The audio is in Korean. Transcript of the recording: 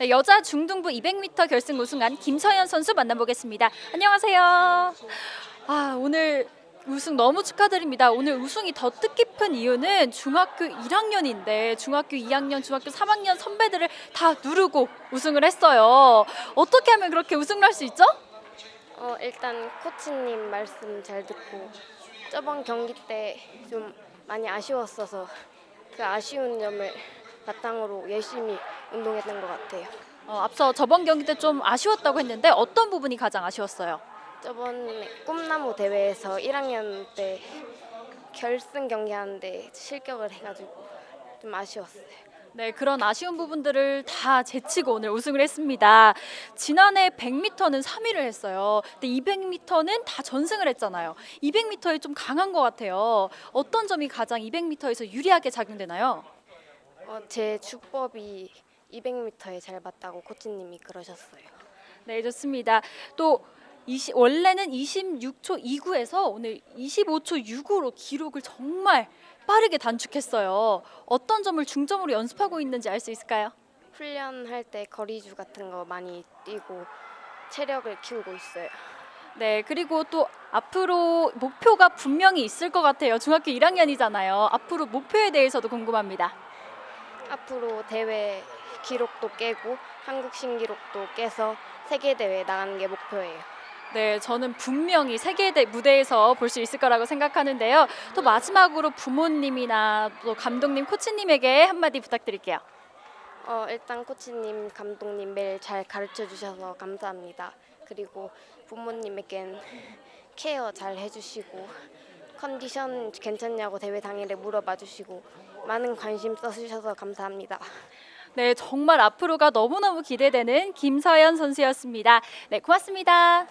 네, 여자 중등부 200m 결승 우승한 김서연 선수 만나보겠습니다. 안녕하세요. 아, 오늘 우승 너무 축하드립니다. 오늘 우승이 더 뜻깊은 이유는 중학교 1학년인데 중학교 2학년, 중학교 3학년 선배들을 다 누르고 우승을 했어요. 어떻게 하면 그렇게 우승을 할 수 있죠? 어, 일단 코치님 말씀 잘 듣고 저번 경기 때 좀 많이 아쉬웠어서 그 아쉬운 점을 바탕으로 열심히 운동했던 것 같아요. 어, 앞서 저번 경기 때 좀 아쉬웠다고 했는데 어떤 부분이 가장 아쉬웠어요? 저번 꿈나무 대회에서 1학년 때 결승 경기 하는데 실격을 해가지고 좀 아쉬웠어요. 네, 그런 아쉬운 부분들을 다 제치고 오늘 우승을 했습니다. 지난해 100m는 3위를 했어요. 근데 200m는 다 전승을 했잖아요. 200m에 좀 강한 것 같아요. 어떤 점이 가장 200m에서 유리하게 작용되나요? 어, 제 주법이 200m에 잘 맞다고 코치님이 그러셨어요. 네, 좋습니다. 또 20, 원래는 26초 29에서 오늘 25초 65로 기록을 정말 빠르게 단축했어요. 어떤 점을 중점으로 연습하고 있는지 알 수 있을까요? 훈련할 때 거리주 같은 거 많이 뛰고 체력을 키우고 있어요. 네, 그리고 또 앞으로 목표가 분명히 있을 것 같아요. 중학교 1학년이잖아요. 앞으로 목표에 대해서도 궁금합니다. 앞으로 대회 기록도 깨고 한국 신기록도 깨서 세계 대회 나가는 게 목표예요. 네, 저는 분명히 세계 대 무대에서 볼 수 있을 거라고 생각하는데요. 또 마지막으로 부모님이나 또 감독님, 코치님에게 한마디 부탁드릴게요. 어, 일단 코치님, 감독님 매일 잘 가르쳐 주셔서 감사합니다. 그리고 부모님에겐 케어 잘 해주시고 컨디션 괜찮냐고 대회 당일에 물어봐 주시고 많은 관심 써주셔서 감사합니다. 네, 정말 앞으로가 너무너무 기대되는 김서연 선수였습니다. 네, 고맙습니다.